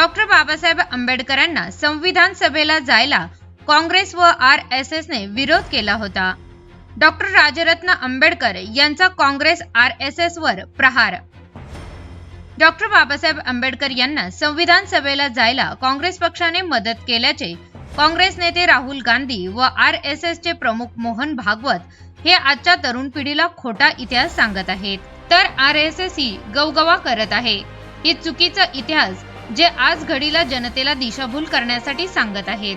Doctor Babasaheb आंबेडकरांना संविधान सभेला जायला काँग्रेस व आर एस एसने विरोध केला होता. डॉक्टर राजरत्न आंबेडकर यांचा काँग्रेस आर एस एस वर प्रहार. डॉक्टर बाबासाहेब आंबेडकर यांना संविधान सभेला जायला काँग्रेस पक्षाने मदत केल्याचे काँग्रेस नेते राहुल गांधी व आर एस एस चे प्रमुख मोहन भागवत हे आजच्या तरुण पिढीला खोटा इतिहास सांगत आहेत. तर आर एस एस ही गवगवा करत आहे. हे चुकीचा इतिहास जे आज घडीला जनतेला दिशाभूल करण्यासाठी सांगत आहेत.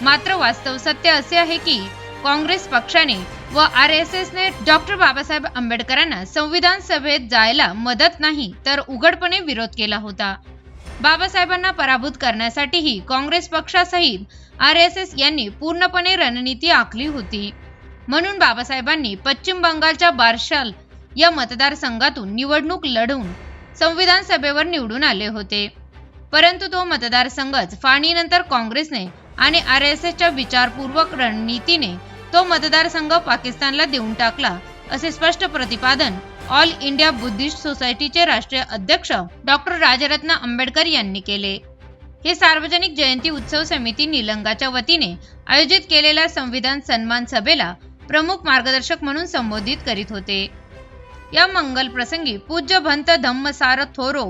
मात्र वास्तव सत्य असे आहे की काँग्रेस पक्षाने व आर एस एसने डॉक्टर बाबासाहेब आंबेडकरांना संविधान सभेत जायला मदत नाही तर उघडपणे विरोध केला होता. बाबासाहेबांना पराभूत करण्यासाठीही काँग्रेस पक्षासहित आर एस एस यांनी पूर्णपणे रणनीती आखली होती. म्हणून बाबासाहेबांनी पश्चिम बंगालच्या बारशाल या मतदारसंघातून निवडणूक लढवून संविधान सभेवर निवडून आले होते. परंतु तो मतदारसंघच फाळणीनंतर काँग्रेसने आणि आर एस एसच्या विचारपूर्वक रणनीतीने तो मतदारसंघ पाकिस्तानला देऊन टाकला असे स्पष्ट प्रतिपादन ऑल इंडिया बुद्धिस्ट सोसायटीचे राष्ट्रीय अध्यक्ष डॉक्टर राजरत्न आंबेडकर यांनी केले. हे सार्वजनिक जयंती उत्सव समिती निलंगाच्या वतीने आयोजित केलेल्या संविधान सन्मान सभेला प्रमुख मार्गदर्शक म्हणून संबोधित करीत होते. या मंगल प्रसंगी पूज्य भंत धम्मसार थोरो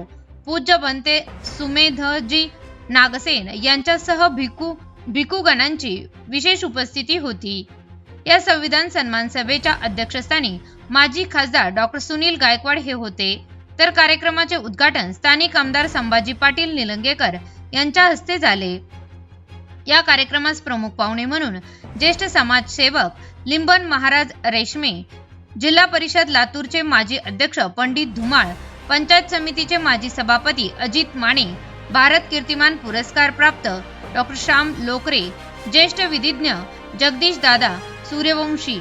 पूज्य बनते सुमेधजी नागसेन यांच्यासह भिकू भिकूगणांची विशेष उपस्थिती होती. या संविधान सन्मान सभेच्या अध्यक्षस्थानी माजी खासदार डॉक्टर सुनील गायकवाड हे होते. तर कार्यक्रमाचे उद्घाटन स्थानिक आमदार संभाजी पाटील निलंगेकर यांच्या हस्ते झाले. या कार्यक्रमास प्रमुख पाहुणे म्हणून ज्येष्ठ समाजसेवक लिंबन महाराज रेशमे जिल्हा परिषद लातूरचे माजी अध्यक्ष पंडित धुमाळ पंचायत समितीचे माजी सभापती अजित माने भारत कीर्तिमान पुरस्कार प्राप्त डॉक्टर श्याम लोकरे ज्येष्ठ विधिज्ञ जगदीश दादा सूर्यवंशी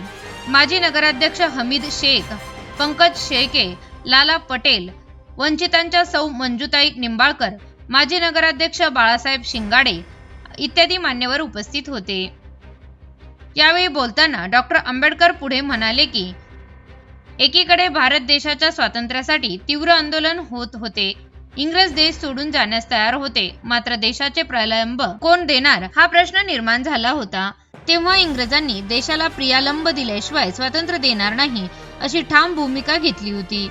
माजी नगराध्यक्ष हमीद शेख पंकज शेळके लाला पटेल वंचितांच्या सौ मंजुताई निंबाळकर माजी नगराध्यक्ष बाळासाहेब शिंगाडे इत्यादी मान्यवर उपस्थित होते. यावेळी बोलताना डॉक्टर आंबेडकर पुढे म्हणाले की एकीकडे भारत देशाच्या स्वातंत्र्यासाठी तीव्र आंदोलन होत होते. इंग्रज देश सोडून जाण्यास तयार होते. मात्र देशाचे प्रलंब कोण देणार हा प्रश्न निर्माण झाला होता. तेव्हा इंग्रजांनी देशाला प्रियालंब दिल्याशिवाय स्वातंत्र्य देणार नाही अशी ठाम भूमिका घेतली होती.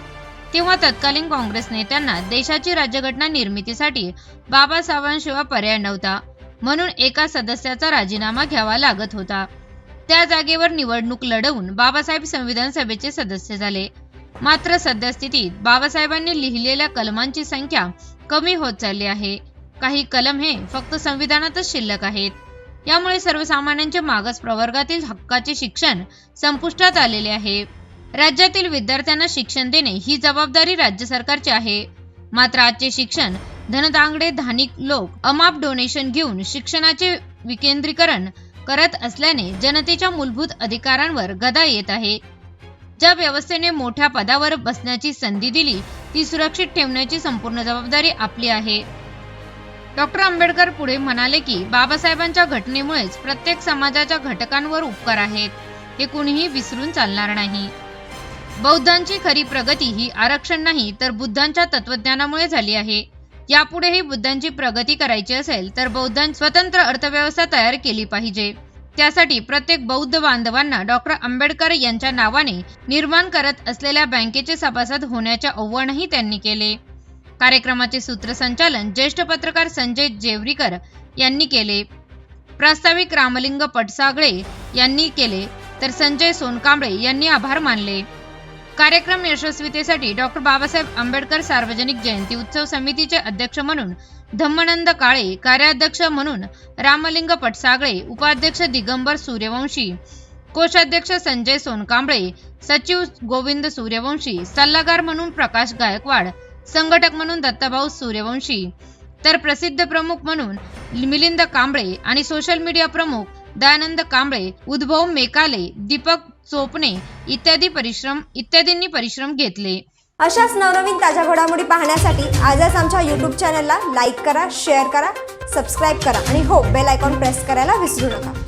तेव्हा तत्कालीन काँग्रेस नेत्यांना देशाची राज्यघटना निर्मितीसाठी बाबासाहेबांशिवाय पर्याय नव्हता. म्हणून एका सदस्याचा राजीनामा घ्यावा लागत होता. त्या जागेवर निवडणूक लढवून बाबासाहेब संविधान सभेचे सदस्य झाले. मात्र सद्यस्थितीत बाबासाहेबांनी लिहिलेल्या कलमांची संख्या कमी होत चालली आहे. काही कलम हे फक्त संविधानातच शिल्लक आहेत. यामुळे सर्वसामान्यांच्या मागास प्रवर्गातील हक्काचे शिक्षण संपुष्टात आलेले आहे. राज्यातील विद्यार्थ्यांना शिक्षण देणे ही जबाबदारी राज्य सरकारची आहे. मात्र आजचे शिक्षण धनदांगडे धानिक लोक अमाप डोनेशन घेऊन शिक्षणाचे विकेंद्रीकरण करत असल्याने जनतेच्या मूलभूत अधिकारांवर गदा येत आहे. ज्या व्यवस्थेने मोठ्या पदावर बसण्याची संधी दिली ती सुरक्षित ठेवण्याची संपूर्ण जबाबदारी आपली आहे. डॉक्टर आंबेडकर पुढे म्हणाले की बाबासाहेबांच्या घटनेमुळेच प्रत्येक समाजाच्या घटकांवर उपकार आहेत. हे कुणीही विसरून चालणार नाही. बौद्धांची खरी प्रगती ही आरक्षण नाही तर बुद्धांच्या तत्वज्ञानामुळे झाली आहे. यापुढेही बुद्धांची प्रगती करायची असेल तर बौद्धांची स्वतंत्र अर्थव्यवस्था तयार केली पाहिजे. त्यासाठी प्रत्येक बौद्ध बांधवांना डॉक्टर आंबेडकर यांच्या नावाने निर्माण करत असलेल्या बँकेचे सभासद होण्याचे आव्हानही त्यांनी केले. कार्यक्रमाचे सूत्रसंचालन ज्येष्ठ पत्रकार संजय जेवरीकर यांनी केले. प्रास्ताविक रामलिंग पटसागळे यांनी केले. तर संजय सोनकांबळे यांनी आभार मानले. कार्यक्रम यशस्वीतेसाठी डॉक्टर बाबासाहेब आंबेडकर सार्वजनिक जयंती उत्सव समितीचे अध्यक्ष म्हणून धम्मनंद काळे कार्याध्यक्ष म्हणून रामलिंग पटसागळे उपाध्यक्ष दिगंबर सूर्यवंशी कोषाध्यक्ष संजय सोनकांबळे सचिव गोविंद सूर्यवंशी सल्लागार म्हणून प्रकाश गायकवाड संघटक म्हणून दत्ताभाऊ सूर्यवंशी तर प्रसिद्ध प्रमुख म्हणून मिलिंद कांबळे आणि सोशल मीडिया प्रमुख दयानंद कांबळे उद्भव मेकाले दीपक चोपणे इत्यादी परिश्रम इत्यादींनी परिश्रम घेतले. अशाच नवनवीन ताज्या घडामोडी पाहण्यासाठी आजच आमच्या यूट्यूब चॅनलला लाईक करा शेअर करा सबस्क्राईब करा आणि हो बेल आयकॉन प्रेस करायला विसरू नका.